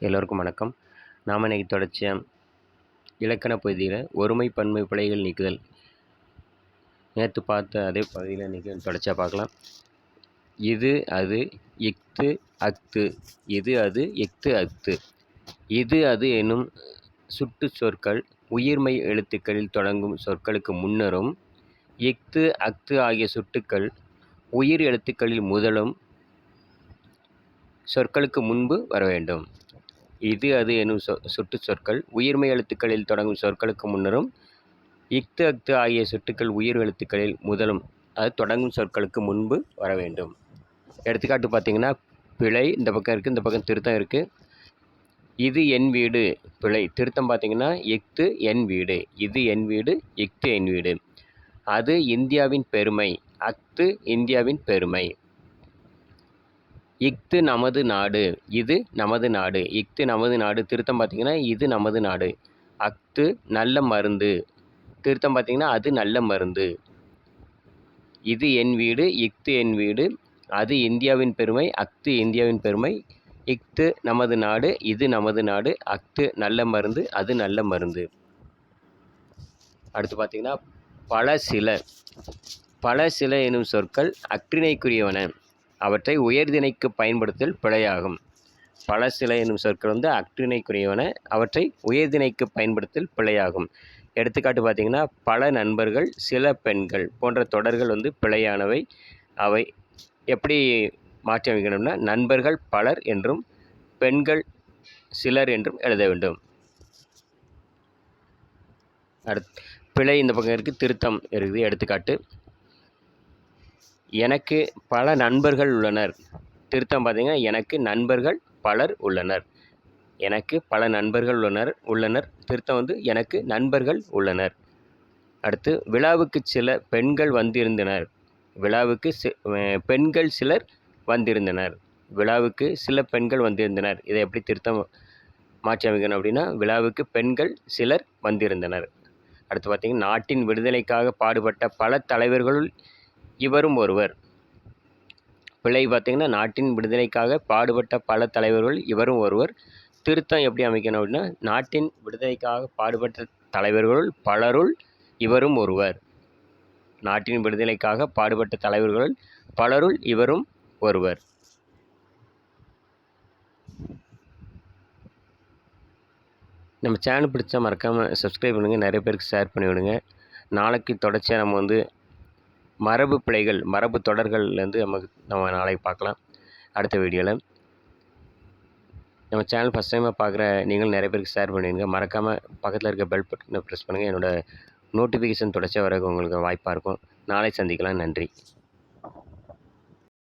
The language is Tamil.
எல்லோருக்கும் வணக்கம். நாம் இன்னைக்கு தொடர்ச்சியாக இலக்கண பகுதியில் ஒருமை பன்மை பிழைகள் நீக்குதல். நேற்று பார்த்த அதே பகுதியில் இன்றைக்கி தொடர்ச்சியாக பார்க்கலாம். இது அது இக்து அஃது. இது அது இக்து அஃது. இது அது எனும் சுட்டு சொற்கள் உயிர்மை எழுத்துக்களில் தொடங்கும் சொற்களுக்கு முன்னரும் இக்து அஃது ஆகிய சுட்டுக்கள் உயிர் எழுத்துக்களில் முதலும் சொற்களுக்கு முன்பு வர வேண்டும். இது அது எனும் சொ சுட்டு சொற்கள். உயிர்மை எழுத்துக்களில் தொடங்கும் சொற்களுக்கு முன்னரும் இஃது அஃது ஆகிய சொட்டுக்கள் உயிர் எழுத்துக்களில் முதலும் அது தொடங்கும் சொற்களுக்கு முன்பு வர வேண்டும். எடுத்துக்காட்டு பார்த்தீங்கன்னா பிழை இந்த பக்கம் இருக்குது இந்த பக்கம் திருத்தம் இருக்குது இது என் வீடு பிழை. திருத்தம் பார்த்தீங்கன்னா இஃது என் வீடு இது என் வீடு இஃது என் வீடு. அது இந்தியாவின் பெருமை அஃது இந்தியாவின் பெருமை. இஃது நமது நாடு. இது நமது நாடு. இஃது நமது நாடு. திருத்தம் பார்த்தீங்கன்னா இது நமது நாடு. அஃது நல்ல மருந்து. திருத்தம் பார்த்தீங்கன்னா அது நல்ல மருந்து. இது என் வீடு இஃது என் வீடு. அது இந்தியாவின் பெருமை அஃது இந்தியாவின் பெருமை. இஃது நமது நாடு இது நமது நாடு. அஃது நல்ல மருந்து அது நல்ல மருந்து. அடுத்து பார்த்தீங்கன்னா பல சில. பல சில எனும் சொற்கள் அக்ரிணைக்குரியவன அவற்றை உயர்திணைக்கு பயன்படுத்தல் பிழையாகும். பல சில எனும் சொற்கள் வந்து அக்ரிணைக்குரியவன அவற்றை உயர்திணைக்கு பயன்படுத்தல் பிழையாகும். எடுத்துக்காட்டு பார்த்தீங்கன்னா பல நண்பர்கள் சில பெண்கள் போன்ற தொடர்கள் வந்து பிழையானவை. அவை எப்படி மாற்றி அமைக்கணும்னா நண்பர்கள் பலர் என்றும் பெண்கள் சிலர் என்றும் எழுத வேண்டும். அடுத் பிழை இந்த பக்கம் இருக்குது திருத்தம் இருக்குது. எடுத்துக்காட்டு எனக்கு பல நண்பர்கள் உள்ளனர். திருத்தம் பார்த்தீங்கன்னா எனக்கு நண்பர்கள் பலர் உள்ளனர். எனக்கு பல நண்பர்கள் உள்ளனர் உள்ளனர். திருத்தம் வந்து எனக்கு நண்பர்கள் உள்ளனர். அடுத்து விழாவுக்கு சில பெண்கள் வந்திருந்தனர். விழாவுக்கு சி பெண்கள் சிலர் வந்திருந்தனர். விழாவுக்கு சில பெண்கள் வந்திருந்தனர். இதை எப்படி திருத்தம் மாற்றி அமைக்கணும் அப்படின்னா விழாவுக்கு பெண்கள் சிலர் வந்திருந்தனர். அடுத்து பார்த்திங்கன்னா நாட்டின் விடுதலைக்காக பாடுபட்ட பல தலைவர்களுள் இவரும் ஒருவர். பிழை பார்த்திங்கன்னா நாட்டின் விடுதலைக்காக பாடுபட்ட பல தலைவர்கள் இவரும் ஒருவர். திருத்தம் எப்படி அமைக்கணும் அப்படின்னா நாட்டின் விடுதலைக்காக பாடுபட்ட தலைவர்களுள் பலருள் இவரும் ஒருவர். நாட்டின் விடுதலைக்காக பாடுபட்ட தலைவர்களுள் பலருள் இவரும் ஒருவர். நம்ம சேனல் பிடிச்சா மறக்காமல் சப்ஸ்கிரைப் பண்ணுங்கள் நிறைய பேருக்கு ஷேர் பண்ணி விடுங்க நாளைக்கு தொடர்ச்சியாக நம்ம வந்து மரபு பிழைகள் மரபு தொடர்கள்லேருந்து நமக்கு நம்ம நாளைக்கு பார்க்கலாம். அடுத்த வீடியோவில் நம்ம சேனல் ஃபஸ்ட் டைமாக பார்க்குற நீங்கள் நிறைய பேருக்கு ஷேர் பண்ணிடுங்க. மறக்காமல் பக்கத்தில் இருக்க பெல் பட்டனை ப்ரெஸ் பண்ணுங்கள் என்னோடய நோட்டிஃபிகேஷன் தொடர்ச்சியாக வரக்கு உங்களுக்கு வாய்ப்பாக இருக்கும். நாளை சந்திக்கலாம். நன்றி.